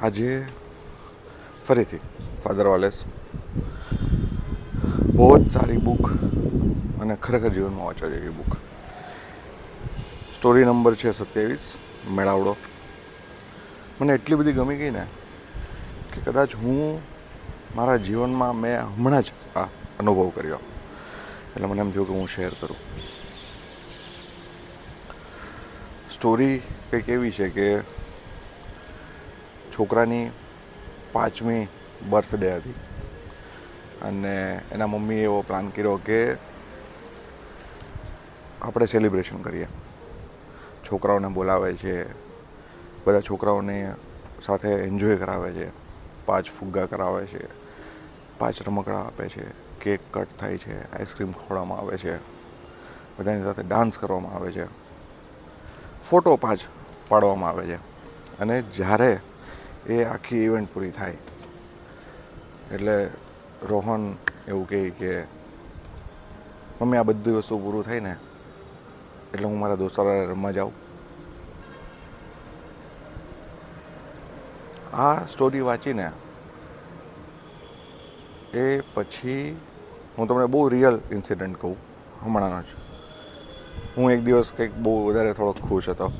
આજે ફરીથી father Valles બહુ જ સારી બુક અને ખરેખર જીવનમાં વાંચવા જેવી બુક સ્ટોરી નંબર છે સત્યાવીસ, મેળાવડો. મને એટલી બધી ગમી ગઈ ને કે કદાચ હું મારા જીવનમાં મેં હમણાં જ આ અનુભવ કર્યો. એટલે મને એમ થયું કે હું શેર કરું. સ્ટોરી કંઈક એવી છે કે છોકરાની પાંચમી બર્થડે હતી. અને એના મમ્મીએ એવો પ્લાન કર્યો કે આપણે સેલિબ્રેશન કરીએ. છોકરાઓને બોલાવે છે, બધા છોકરાઓને સાથે એન્જોય કરાવે છે, પાંચ ફુગ્ગા કરાવે છે, પાંચ રમકડા આપે છે કેક કટ થાય છે આઈસ્ક્રીમ ખવડાવવામાં આવે છે, બધાની સાથે ડાન્સ કરવામાં આવે છે ફોટો પાંચ પાડવામાં આવે છે. અને જ્યારે એ આખી ઇવેન્ટ પૂરી થાય. એટલે રોહન એવું કહે કે, મમ્મી, આ બધી વસ્તુ પૂરું થાય ને, એટલે હું મારા દોસ્તારો રમવા જાઉં. આ સ્ટોરી વાંચીને એ પછી હું તમને બહુ રિયલ ઇન્સિડન્ટ કહું, હમણાંનો જ. હું એક દિવસ કંઈક બહુ વધારે થોડોક ખુશ હતો.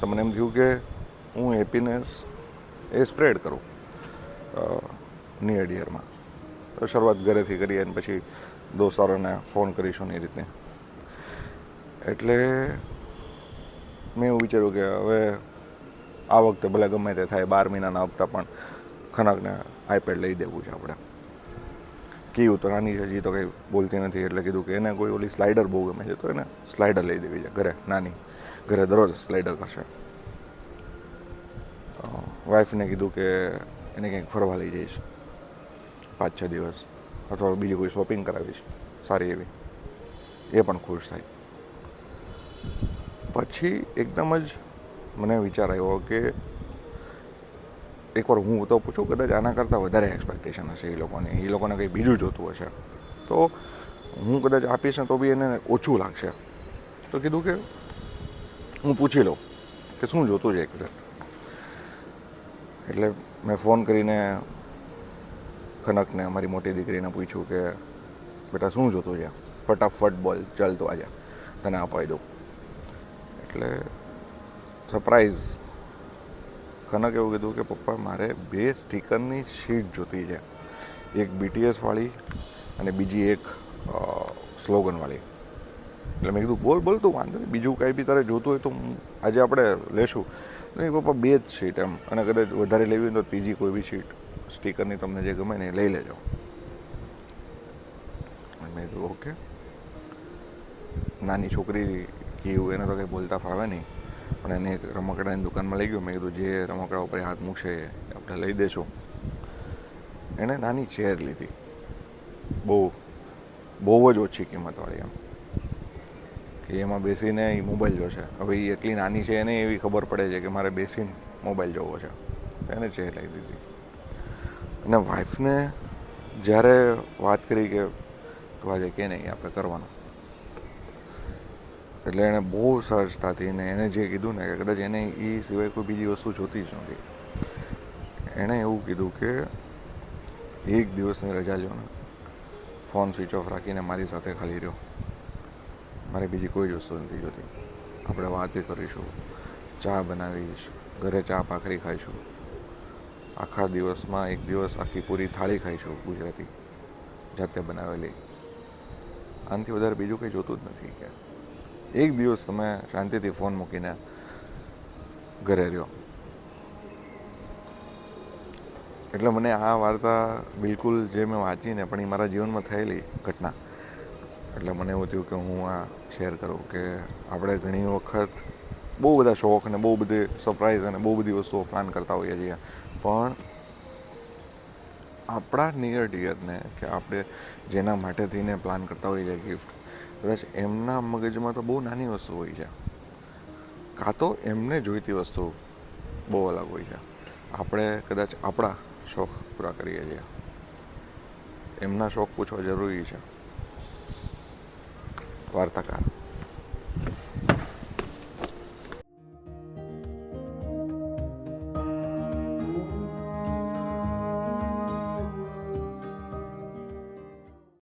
તો મને એમ થયું કે હું હેપીનેસ એ સ્પ્રેડ કરું નિયર ડિયરમાં તો શરૂઆત ઘરેથી કરી અને પછી દોસ્તારોને ફોન કરીશું એ રીતે. એટલે મેં એવું વિચાર્યું કે હવે આ વખતે ભલે ગમે તે થાય, બાર મહિનાના હપ્તા પણ ખનકને આઈપેડ લઈ દેવું છે આપણે. કીધું તો નાની છે, હજી તો કંઈ બોલતી નથી, એટલે કીધું કે એને કોઈ ઓલી સ્લાઇડર બહુ ગમે છે, તો એને સ્લાઇડર લઈ દેવી છે ઘરે, નાની. ઘરે દરરોજ સ્લાઇડર કરશે. વાઈફને કીધું કે એને કંઈક ફરવા લઈ જઈશ. પાંચ, છ દિવસ. અથવા બીજી કોઈ શોપિંગ કરાવીશ. સારી એવી. એ પણ ખુશ થાય. પછી એકદમ જ મને વિચાર આવ્યો કે એકવાર હું તો પૂછું, કદાચ આના કરતાં વધારે એક્સપેક્ટેશન હશે એ લોકોને. એ લોકોને કંઈ બીજું જોતું હશે. તો હું કદાચ આપીશ ને તો બી એને ઓછું લાગશે. તો કીધું કે હું પૂછી લઉં કે શું જોતું છે એક્ઝેક્ટ એટલે મેં ફોન કરીને ખનકને, અમારી મોટી દીકરીને પૂછ્યું કે, બેટા, શું જોતું છે? ફટાફટ બોલ, ચાલ તો આજે. તને અપાવી દઉં. એટલે સરપ્રાઈઝ ખનક એવું કીધું કે, પપ્પા, મારે બે સ્ટીકરની શીટ જોતી છે. એક બીટીએસવાળી અને બીજી એક સ્લોગનવાળી એટલે મેં કીધું, બોલ બોલ, તું વાંધો નહીં. બીજું કાંઈ બી તારે જોતું હોય તો આજે આપણે લેશું. નહીં પપ્પા બે જ સીટ એમ. અને કદાચ વધારે લેવી હોય તો ત્રીજી કોઈ બી સીટ સ્ટીકરની તમને જે ગમે ને એ લઈ લેજો. મેં કીધું, ઓકે. નાની છોકરી કીધું એને તો કંઈ બોલતા ફાવે નહીં. પણ એને એક રમકડાની દુકાનમાં લઈ ગયો. મેં કીધું, જે રમકડા ઉપર હાથ મૂકશે એ આપણે લઈ દેશું. એણે નાની ચેર લીધી. બહુ બહુ જ ઓછી કિંમતવાળી એમ. કે એમાં બેસીને એ મોબાઈલ જોશે. હવે એ એટલી નાની છે એને એવી ખબર પડે છે કે મારે બેસીને મોબાઈલ જોવો છે. એને ચેર લઈ દીધી. અને વાઈફને જ્યારે વાત કરી કે તું આજે કે નહીં આપણે કરવાનું. એટલે એણે બહુ સહજતાથી ને એને જે કીધું ને કે કદાચ એને એ સિવાય કોઈ બીજી વસ્તુ જોતી જ નથી એણે એવું કીધું કે એક દિવસની રજા લ્યો ને. ફોન સ્વિચ ઓફ રાખીને મારી સાથે ખાલી રહ્યો. મારે બીજી કોઈ જ વસ્તુ નથી જોતી. આપણે વાતે કરીશું, ચા બનાવીશ, ઘરે ચા ભાખરી ખાઈશું. આખા દિવસમાં એક દિવસ આખી પૂરી થાળી ખાઈશું ગુજરાતી, જાતે બનાવેલી. આનાથી વધારે બીજું કંઈ જોતું જ નથી કે એક દિવસ તમે શાંતિથી ફોન મૂકીને ઘરે રહ્યો. એટલે મને આ વાર્તા બિલકુલ જે મેં વાંચીને, પણ એ મારા જીવનમાં થયેલી ઘટના એટલે મને એવું થયું કે હું આ શેર કરું કે આપણે ઘણી વખત બહુ બધા શોખ અને બહુ બધી સરપ્રાઈઝ અને બહુ બધી વસ્તુઓ પ્લાન કરતા હોઈએ છીએ. પણ આપણા નિયર ડિયરને કે આપણે જેના માટે થઈને પ્લાન કરતા હોઈએ છીએ ગિફ્ટ કદાચ એમના મગજમાં તો બહુ નાની વસ્તુ હોય છે. કાં તો એમને જોઈતી વસ્તુ બહુ અલગ હોય છે. આપણે કદાચ આપણા શોખ પૂરા કરીએ છીએ. એમના શોખ પૂછવા જરૂરી છે. Agora tá caro.